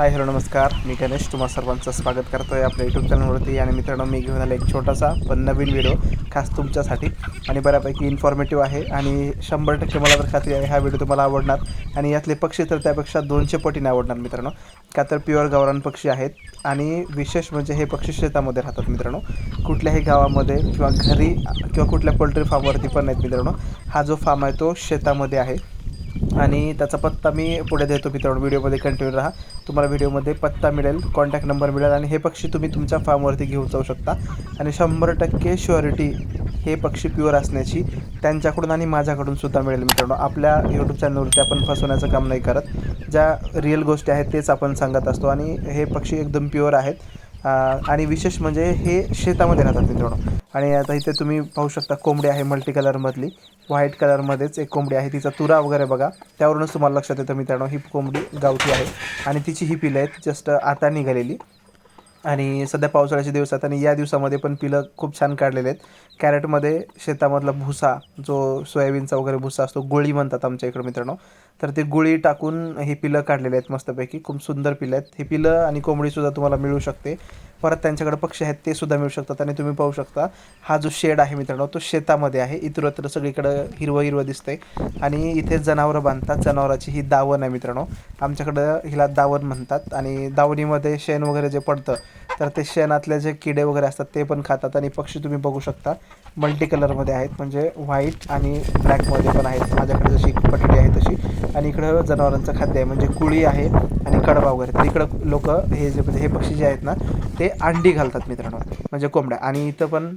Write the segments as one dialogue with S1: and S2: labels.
S1: Hi hello नमस्कार. मी गणेश तुम्हा सर्वांचं स्वागत करतो आहे आपल्या यूट्यूब चॅनलवरती आणि मित्रांनो मी घेऊन आलो एक छोटासा पण नवीन व्हिडिओ खास तुमच्यासाठी. आणि बऱ्यापैकी इन्फॉर्मेटिव्ह आहे. आणि शंभर टक्के मला तर खात्री आहे हा व्हिडिओ तुम्हाला आवडणार. आणि यातले पक्षी तर त्यापेक्षा दोनशे पटीने आवडणार मित्रांनो. का तर प्युअर गावरान पक्षी आहेत. आणि विशेष म्हणजे हे पक्षी शेतामध्ये राहतात मित्रांनो. कुठल्याही गावामध्ये किंवा घरी किंवा कुठल्या पोल्ट्री फार्मवरती पण नाहीत मित्रांनो. हा जो फार्म आहे तो शेतामध्ये आहे. आणि त्याचा पत्ता मी पुढे देतो मित्रांनो. व्हिडिओमध्ये कंटिन्यू राहा. तुम्हाला व्हिडिओमध्ये पत्ता मिळेल कॉन्टॅक्ट नंबर मिळेल आणि हे पक्षी तुम्ही तुमच्या फार्मवरती घेऊन जाऊ शकता. आणि शंभर टक्के शुअरिटी हे पक्षी प्युअर असण्याची त्यांच्याकडून आणि माझ्याकडून सुद्धा मिळेल मित्रांनो. आपल्या यूट्यूब चॅनलवरती आपण फसवण्याचं काम नाही करत. ज्या रिअल गोष्टी आहेत तेच आपण सांगत असतो आणि हे पक्षी एकदम प्युअर आहेत. आणि विशेष म्हणजे हे शेतामध्ये राहतात मित्रांनो. आणि आता इथे तुम्ही पाहू शकता कोंबडी आहे मल्टी कलरमधली व्हाईट कलरमध्येच एक कोंबडी आहे. तिचा तुरा वगैरे बघा. त्यावरूनच तुम्हाला लक्षात येतं मित्रांनो ही कोंबडी गावठी आहे. आणि तिची ही पिलं आहेत जस्ट आता निघालेली. आणि सध्या पावसाळ्याचे दिवस आहेत आणि या दिवसामध्ये पण पिलं खूप छान काढलेले आहेत. कॅरेटमध्ये शेतामधला भुसा जो सोयाबीनचा वगैरे भुसा असतो गोळी म्हणतात आमच्या इकडं मित्रांनो. तर ते गोळी टाकून ही पिलं काढलेली आहेत मस्तपैकी. खूप सुंदर पिलं आहेत. ही पिलं आणि कोंबडीसुद्धा तुम्हाला मिळू शकते. परत त्यांच्याकडे पक्षी आहेत ते सुद्धा मिळू शकतात आणि तुम्ही पाहू शकता हा जो शेड आहे मित्रांनो तो शेतामध्ये आहे. इतरत्र सगळीकडं हिरवं हिरवं दिसतंय. आणि इथे जनावरं बांधतात. जनावराची ही दावण आहे मित्रांनो. आमच्याकडं हिला दावण म्हणतात. आणि दावणीमध्ये शेण वगैरे जे पडतं तर ते शेणातले जे किडे वगैरे असतात ते पण खातात आणि पक्षी तुम्ही बघू शकता. मल्टी कलरमध्ये आहेत म्हणजे व्हाईट आणि ब्लॅकमध्ये पण आहेत. माझ्याकडे जशी पटली आहे तशी. आणि इकडं जनावरांचं खाद्य आहे म्हणजे कुळी आहे आणि कडबा वगैरे. तर इकडं लोक हे जे म्हणजे हे पक्षी जे आहेत ना ते अंडी घालतात मित्रांनो म्हणजे कोंबड्या. आणि इथं पण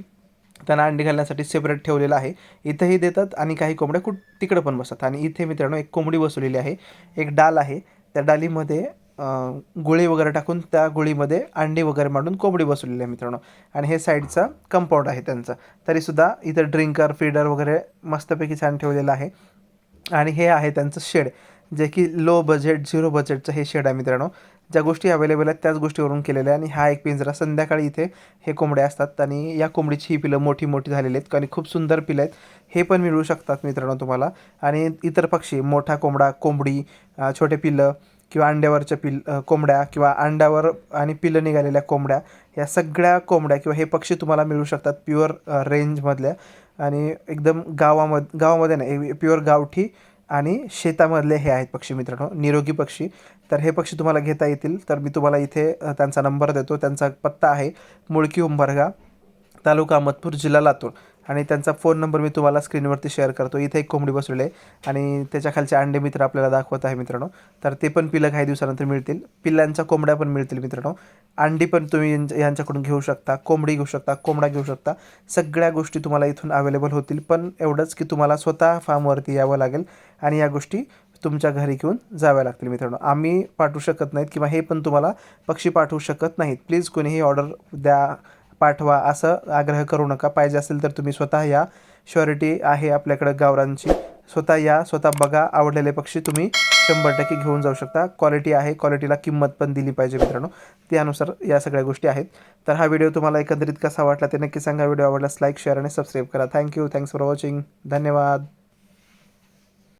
S1: त्यांना अंडी घालण्यासाठी सेपरेट ठेवलेलं आहे. इथंही देतात आणि काही कोंबड्या कुठ तिकडं पण बसतात. आणि इथे मित्रांनो एक कोंबडी बसवलेली आहे. एक डाल आहे. त्या डालीमध्ये गोळी वगैरे टाकून त्या गोळीमध्ये अंडी वगैरे मांडून कोंबडी बसवलेली आहे मित्रांनो. आणि हे साईडचा कंपाऊंड आहे त्यांचं. तरीसुद्धा इथं ड्रिंकर फीडर वगैरे मस्तपैकी छान ठेवलेलं आहे. आणि हे आहे त्यांचं शेड जे की लो बजेट झिरो बजेटचं हे शेड आहे मित्रांनो. ज्या गोष्टी अवेलेबल आहेत त्याच गोष्टीवरून केलेल्या आहे. आणि हा एक पिंजरा संध्याकाळी इथे हे कोंबड्या असतात. आणि या कोंबडीची ही पिलं मोठी मोठी झालेली आहेत. आणि खूप सुंदर पिलं आहेत. हे पण मिळू शकतात मित्रांनो तुम्हाला. आणि इतर पक्षी मोठा कोंबडा कोंबडी छोटे पिलं किंवा अंड्यावरच्या पिल कोंबड्या किंवा अंड्यावर आणि पिलं निघालेल्या कोंबड्या या सगळ्या कोंबड्या किंवा हे पक्षी तुम्हाला मिळू शकतात प्युअर रेंजमधल्या. आणि एकदम गावामध्ये गावामध्ये नाही प्युअर गावठी आणि शेतामधले हे आहेत पक्षी मित्रांनो निरोगी पक्षी. तर हे पक्षी तुम्हाला घेता येतील. तर मी तुम्हाला इथे त्यांचा नंबर देतो. त्यांचा पत्ता आहे मुळकी उंबरगा तालुका अहमदपूर जिल्हा लातूर. आणि त्यांचा फोन नंबर मी तुम्हाला स्क्रीनवरती शेअर करतो. इथे एक कोंबडी बसवली आहे आणि त्याच्या खालचे अंडे मित्र आपल्याला दाखवत आहे मित्रांनो. तर ते पण पिलं काही दिवसानंतर मिळतील. पिल्लांच्या कोंबड्या पण मिळतील मित्रांनो. अंडी पण तुम्ही यांच्याकडून घेऊ शकता कोंबडी घेऊ शकता कोंबडा घेऊ शकता. सगळ्या गोष्टी तुम्हाला इथून अवेलेबल होतील. पण एवढंच की तुम्हाला स्वतः फार्मवरती यावं लागेल आणि या गोष्टी तुमच्या घरी घेऊन जाव्या लागतील मित्रांनो. आम्ही पाठवू शकत नाहीत किंवा हे पण तुम्हाला पक्षी पाठवू शकत नाहीत. प्लीज कोणीही ऑर्डर द्या. पाठवा असं आग्रह करू नका. पाहिजे असेल तर तुम्ही स्वतः या. श्युरिटी आहे आपल्याकडं गावरांची स्वतः या स्वतः बघा. आवडलेले पक्षी तुम्ही शंभर टक्के घेऊन जाऊ शकता. क्वालिटी आहे. क्वालिटीला किंमत पण दिली पाहिजे मित्रांनो. त्यानुसार या सगळ्या गोष्टी आहेत. तर हा व्हिडिओ तुम्हाला एकंदरीत कसा वाटला ते नक्की सांगा. व्हिडिओ आवडल्यास लाईक शेअर आणि सबस्क्राईब करा. Thank you thanks for watching धन्यवाद.